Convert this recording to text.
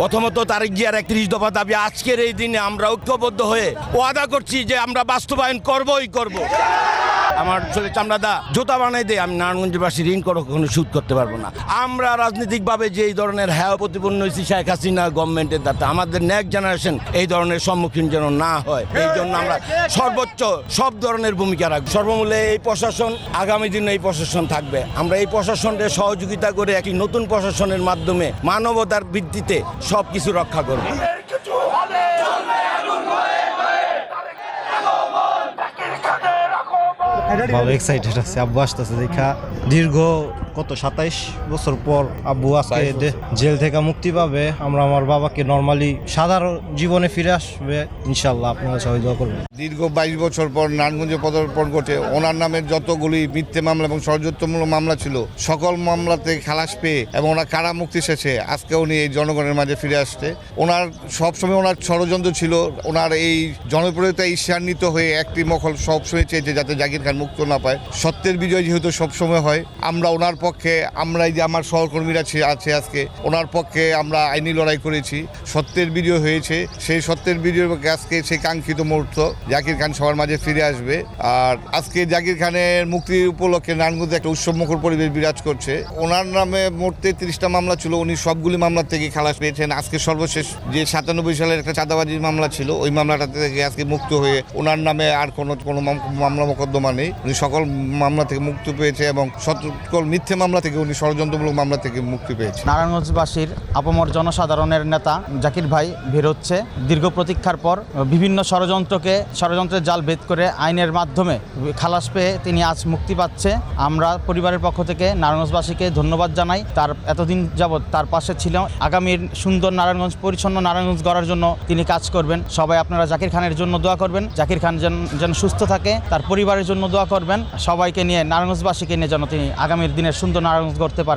প্রথমত তারেক জিয়ার একত্রিশ দফা দাবি, আজকের এই দিনে আমরা ঐক্যবদ্ধ হয়ে ওয়াদা করছি যে আমরা বাস্তবায়ন করবই করব। আমার শরীর চামড়া দা, জুতা বানাই দে, আমি নারায়ণগঞ্জবাসী ঋণ করো কখনো সুদ করতে পারব না। আমরা রাজনৈতিকভাবে যে এই ধরনের হ্যাঁ প্রতিপন্ন হয়েছি, শেখ হাসিনা গভর্নমেন্টের দ্বারা আমাদের নেক্সট জেনারেশন এই ধরনের সম্মুখীন যেন না হয়, এই জন্য আমরা সর্বোচ্চ সব ধরনের ভূমিকা রাখব। সর্বমূল্যে এই প্রশাসন, আগামী দিনে এই প্রশাসন থাকবে। আমরা এই প্রশাসনের সহযোগিতা করে একটি নতুন প্রশাসনের মাধ্যমে মানবতার ভিত্তিতে সব কিছু রক্ষা করব। ভালো এক্সাইটেড আছে। আব্বু আসতেছে দেখা। দীর্ঘ কত সাতাইশ বছর পর আব্বু আজকে জেল থেকে মুক্তি পাবে। আমরা আমার বাবাকে নর্মালি সাধারণ জীবনে ফিরে আসবে। ইনশাল্লাহ আপনারা সবাই দোয়া করবেন। দীর্ঘ বাইশ বছর পর নারায়ণগঞ্জে পদার্পণ ঘটে। ওনার নামের যতগুলি মিথ্যে মামলা এবং ষড়যন্ত্রমূলক মামলা ছিল, সকল মামলাতে খালাস পেয়ে এবং ওনার কারা মুক্তি শেষে আজকে উনি এই জনগণের মাঝে ফিরে আসছে। ওনার সবসময় ওনার ষড়যন্ত্র ছিল, ওনার এই জনপ্রিয়তা ঈর্ষান্বিত হয়ে একটি মহল সবসময় চেয়েছে যাতে জাকির খান মুক্ত না পায়। সত্যের বিজয় যেহেতু সবসময় হয়, আমরা ওনার পক্ষে আমরা যে আমার সহকর্মীরা আছে আজকে, ওনার পক্ষে আমরা আইনি লড়াই করেছি। সত্যের বিজয় হয়েছে, সেই সত্যের বিজয় আজকে সেই কাঙ্ক্ষিত মুহূর্ত। জাকির খান সবার মাঝে ফিরে আসবে। আর আজকে জাকির খানের মুক্তির উপলক্ষে নারায়ণগঞ্জে একটা উৎসবমুখর পরিবেশ বিরাজ করছে। ওনার নামে মোট তেত্রিশটা মামলা ছিল, উনি সবগুলি মামলা থেকে খালাস পেয়েছেন। আজকে সর্বশেষ যে সাতানব্বই সালের একটা চাঁদাবাজির মামলা ছিল, ওই মামলাটা থেকে আজকে মুক্ত হয়ে ওনার নামে আর কোনো কোনো মামলা মোকদ্দমা নেই। উনি সকল মামলা থেকে মুক্তি পেয়েছে এবং সকল মিথ্যে মামলা থেকে উনি ষড়যন্ত্রমূলক মামলা থেকে মুক্তি পেয়েছে। নারায়ণগঞ্জবাসীর আপমর জনসাধারণের নেতা জাকির ভাই বের হচ্ছে দীর্ঘ প্রতীক্ষার পর বিভিন্ন ষড়যন্ত্রকে ষড়যন্ত্রের জাল ভেদ করে আইনের মাধ্যমে খালাস পেয়ে তিনি আজ মুক্তি পাচ্ছে। আমরা পরিবারের পক্ষ থেকে নারায়ণগঞ্জবাসীকে ধন্যবাদ জানাই। তার এতদিন যাবৎ তার পাশে ছিল আগামীর সুন্দর নারায়ণগঞ্জ, পরিচ্ছন্ন নারায়ণগঞ্জ গড়ার জন্য তিনি কাজ করবেন। সবাই আপনারা জাকির খানের জন্য দোয়া করবেন। জাকির খান যেন যেন সুস্থ থাকে, তার পরিবারের জন্য দোয়া করবেন। সবাইকে নিয়ে, নারায়ণগঞ্জবাসীকে নিয়ে যেন তিনি আগামীর দিনের সুন্দর নারায়ণগঞ্জ গড়তে পারে।